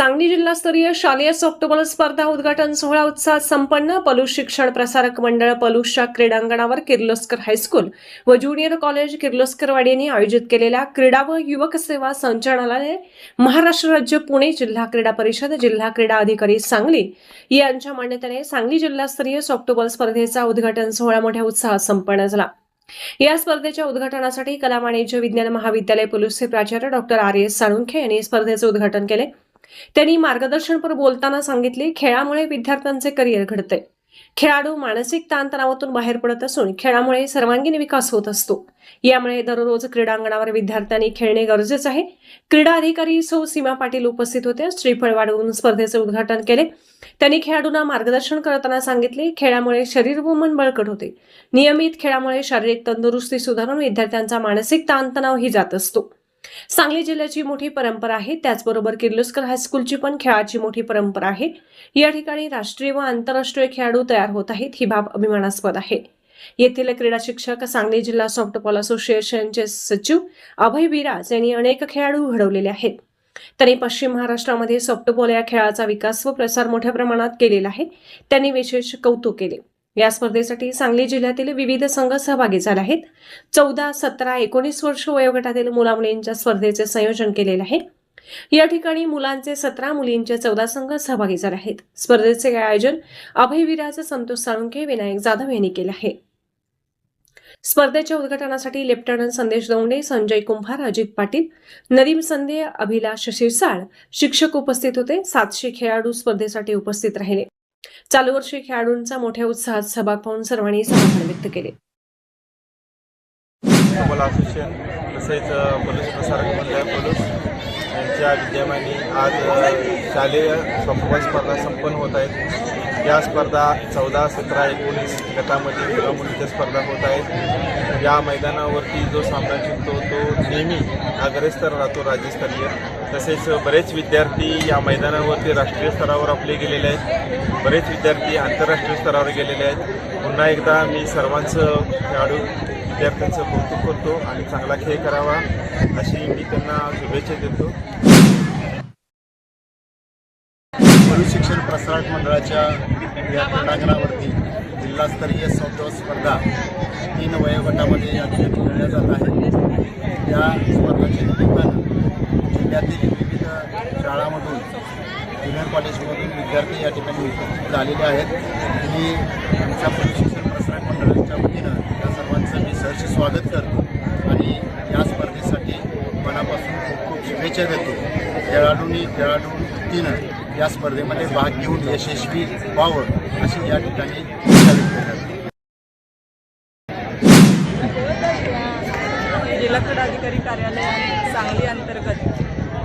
सांगली जिल्हास्तरीय शालेय सॉफ्टबॉल स्पर्धा उद्घाटन सोहळा उत्साहात संपन्न. पलूस शिक्षण प्रसारक मंडळ पलूसच्या क्रीडांगणावर किर्लोस्कर हायस्कूल व ज्युनियर कॉलेज किर्लोस्करवाडी यांनी आयोजित केलेल्या क्रीडा व युवक सेवा संचालनालय महाराष्ट्र राज्य पुणे जिल्हा क्रीडा परिषद जिल्हा क्रीडा अधिकारी सांगली यांच्या मान्यतेने सांगली जिल्हास्तरीय सॉफ्टबॉल स्पर्धेचा उद्घाटन सोहळा मोठ्या उत्साहात संपन्न झाला. या स्पर्धेच्या उद्घाटनासाठी कला वाणिज्य विज्ञान महाविद्यालय पुलुसचे प्राचार्य डॉक्टर आर एस साळुंखे यांनी स्पर्धेचे उद्घाटन केले. त्यांनी मार्गदर्शनपर बोलताना सांगितले खेळामुळे विद्यार्थ्यांचे करिअर घडते. खेळाडू मानसिक ताणतणावातून बाहेर पडत असून खेळामुळे सर्वांगीण विकास होत असतो. यामुळे दररोज क्रीडांगणावर विद्यार्थ्यांनी खेळणे गरजेचे आहे. क्रीडा अधिकारी सौ सीमा पाटील उपस्थित होते. श्रीफळ वाढवून स्पर्धेचे उद्घाटन केले. त्यांनी खेळाडूंना मार्गदर्शन करताना सांगितले खेळामुळे शरीर व मन बळकट होते. नियमित खेळामुळे शारीरिक तंदुरुस्ती सुधारून विद्यार्थ्यांचा मानसिक ताणतणावही जात असतो. सांगली जिल्ह्याची मोठी परंपरा आहे. त्याचबरोबर किर्लोस्कर हायस्कूलची पण खेळाची मोठी परंपरा आहे. या ठिकाणी राष्ट्रीय व आंतरराष्ट्रीय खेळाडू तयार होत आहेत. ही बाब अभिमानास्पद आहे. येथील क्रीडा शिक्षक सांगली जिल्हा सॉफ्टबॉल असोसिएशनचे सचिव अभय बिराज यांनी अनेक खेळाडू घडवलेले आहेत. त्यांनी पश्चिम महाराष्ट्रामध्ये सॉफ्टबॉल या खेळाचा विकास व प्रसार मोठ्या प्रमाणात केलेला आहे. त्यांनी विशेष कौतुक केले. या स्पर्धेसाठी सांगली जिल्ह्यातील विविध संघ सहभागी झाले आहेत. चौदा सतरा एकोणीस वर्ष वयोगटातील मुलामुलींच्या स्पर्धेचे संयोजन केलेले आहे. या ठिकाणी मुलांचे सतरा मुलींचे चौदा संघ सहभागी झाले आहेत. स्पर्धेचे आयोजन अभयवीराचे संतोष साळुंके विनायक जाधव यांनी केले आहे. स्पर्धेच्या उद्घाटनासाठी लेफ्टनंट संदेश दौंडे संजय कुंभार अजित पाटील नदीम संदे अभिलाष शिरसाळ शिक्षक उपस्थित होते. सातशे खेळाडू स्पर्धेसाठी उपस्थित राहिले. चालू वर्षी खेळाडूंचा मोठ्या उत्साहात सहभाग पाहून सर्वांनी समाधान व्यक्त केले. फुटबॉल असोसिएशन तसेच पोलीस प्रसारक मंडळ पोलीस यांच्या विद्यमाने आज शालेय सॉफ्टबॉल स्पर्धा संपन्न होत आहेत. या स्पर्धा चौदा सतरा एकोणीस गटामध्ये मुला मुलीच्या स्पर्धा होत आहेत. या मैदानावरती जो सामना जिंकतो तो नेहमी अग्रेस्तर राहतो राज्यस्तरीय. तसेच बरेच विद्यार्थी या मैदानावरती राष्ट्रीय स्तरावर आपले गेलेले आहेत. बरेच विद्यार्थी आंतरराष्ट्रीय स्तरावर गेलेले आहेत. पुन्हा एकदा मी सर्वांचं खेळाडू विद्यार्थ्यांचं कौतुक करतो आणि चांगला खेळ करावा अशी मी त्यांना शुभेच्छा देतो. पशु शिक्षण प्रसारक मंडळाच्या या क्रीडांगणावरती जिल्हास्तरीय सॉफ्टबॉल स्पर्धा तीन वयोगटामध्ये या ठिकाणी खेळल्या जात आहेत. या स्पर्धेच्या निमित्तानं जिल्ह्यातील विविध शाळांमधून ज्युनियर कॉलेजमधून विद्यार्थी या ठिकाणी उपस्थित झालेले आहेत. मी आमच्या पशु शिक्षण प्रसारक मंडळाच्या वतीनं या सर्वांचं मी सहर्ष स्वागत करतो आणि या स्पर्धेसाठी मनापासून खूप खूप शुभेच्छा देतो. खेळाडूंनी खेळाडूंतीनं या स्पर्धेमध्ये भाग घेऊन यशस्वी व्हावं अशी या ठिकाणी जिल्हा क्रीडाधिकारी कार्यालय सांगली अंतर्गत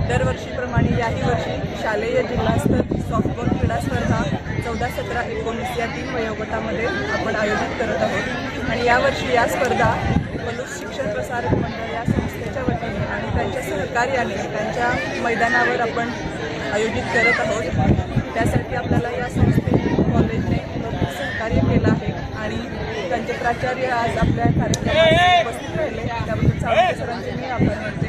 दरवर्षीप्रमाणे याही वर्षी शालेय जिल्हास्तर सॉफ्टबॉल क्रीडा स्पर्धा चौदा सतरा एकोणीस या तीन वयोगटामध्ये आपण आयोजित करत आहोत. आणि यावर्षी या स्पर्धा पलूस शिक्षण प्रसारक मंडळ या संस्थेच्या वतीने आणि त्यांच्या सहकार्याने त्यांच्या मैदानावर आपण आयोजित करत आहोत. त्यासाठी आपल्याला या संस्थेने कॉलेजने भरपूर सहकार्य केलं आहे आणि त्यांचे प्राचार्य आज आपल्या कार्यक्रमात उपस्थित राहिले. त्याबद्दल चांगल्या सरांचे मी आभार मानते.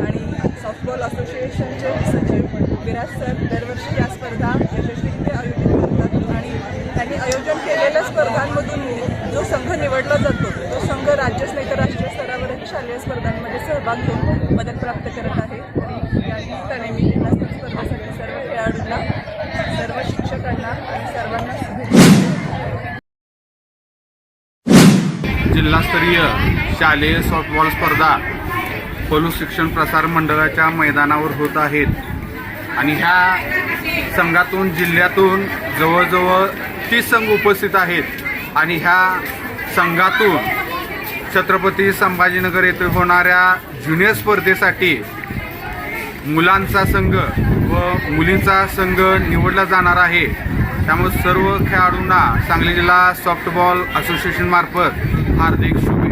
आणि सॉफ्टबॉल असोसिएशनचे सचिव विराज सर दरवर्षी या स्पर्धा यशस्वीरित्या आयोजित करतात. आणि त्यांनी आयोजन केलेल्या स्पर्धांमधून जो संघ निवडला जातो तो संघ राज्यच नाही तर राष्ट्रीय स्तरावरही शालेय स्पर्धांमध्ये सहभाग घेऊन मदत प्राप्त करत आहे आणि या निमित्ताने मी जिल्हास्तरीय स्पर्धेसाठी सर्व खेळाडूंना सर्व शिक्षकांना आणि सर्वांना शुभेच्छा देते. जिल्हास्तरीय शालेय सॉफ्टबॉल स्पर्धा पलू शिक्षण प्रसार मंडळाच्या मैदानावर होत आहेत. आणि ह्या संघातून जिल्ह्यातून जवळजवळ तीस संघ उपस्थित आहेत. आणि ह्या संघातून छत्रपती संभाजीनगर येथे होणाऱ्या ज्युनियर स्पर्धेसाठी मुलांचा संघ व मुलींचा संघ निवडला जाणार आहे. त्यामुळे सर्व खेळाडूंना सांगली जिल्हा सॉफ्टबॉल असोसिएशनमार्फत আর নেক্সট